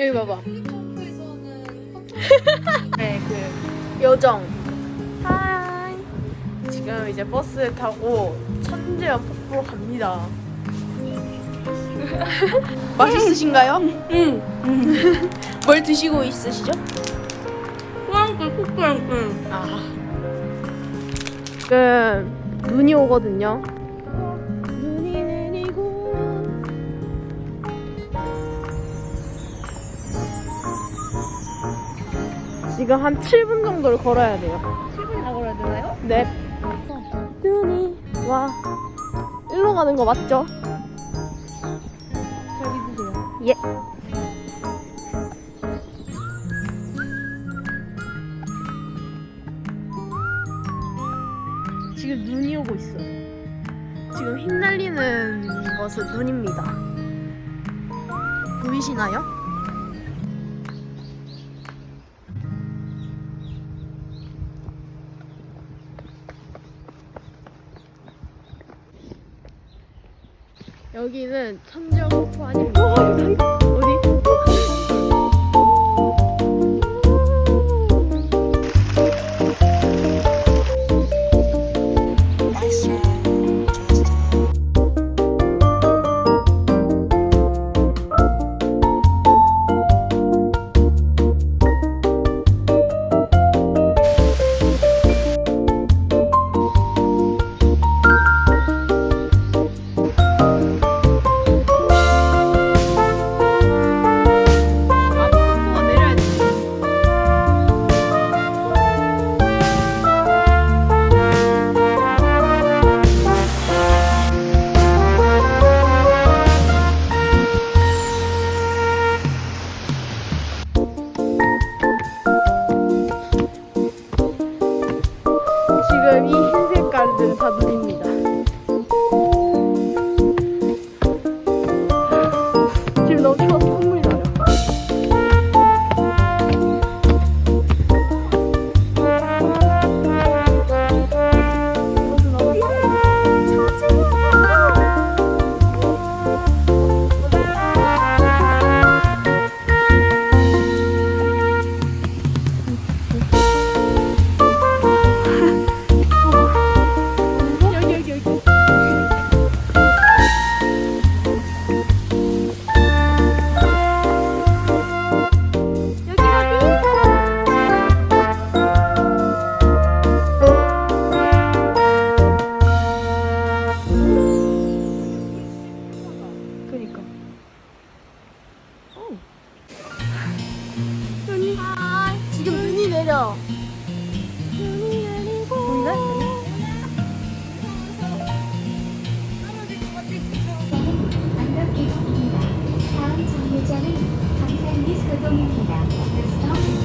여기 봐봐. 네, 그 요정. 하이. 지금 이제 버스 타고 천재연 폭포로 갑니다. 맛있으신가요? 응. 뭘 드시고 있으시죠? 꾸안꿀 콧꾸안꿀. 아. 지금 눈이 오거든요. 지금 한 7분 정도를 걸어야 돼요. 7분이나 걸어야 되나요? 네. 눈이 와. 일로 가는 거 맞죠? 잘 믿으세요. 예. 지금 눈이 오고 있어요. 지금 휘날리는 것은 눈입니다. 보이시나요? 여기는 천정 폭포 아닙니다. 눈이. 지금 눈이 내려. 눈이 내리고. 보이나? 반갑겠습니다. 다음 정류장은 강산리 서동입니다. The stop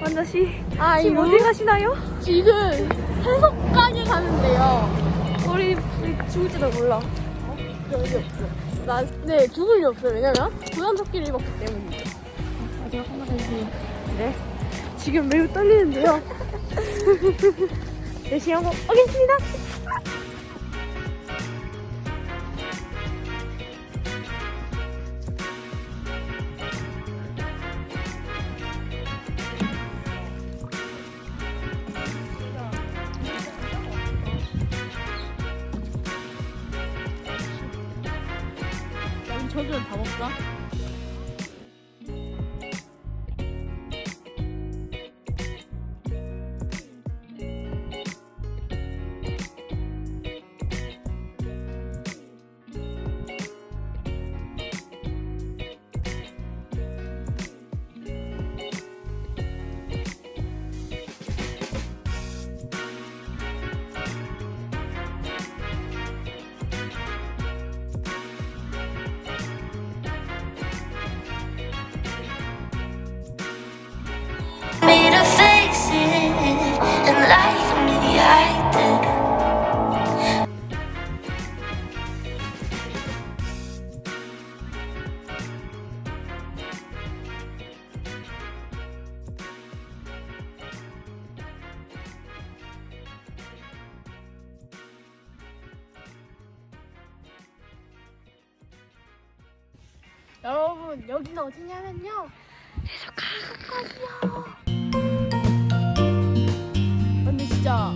만나씨 아, 지금 어디 가시나요? 지금 해석까지 가는데요. 우리 우리 죽을지도 몰라. 어? 여기 없어. 나, 네, 죽을 일 없어요. 왜냐면 부산토끼를 입었기 때문이에요. 아, 제가 한번 해주세요. 네. 지금 매우 떨리는데요. 열심히 한번 오겠습니다. 저기는 다 먹자. 여러분, 여기는 어디냐면요. 근데 진짜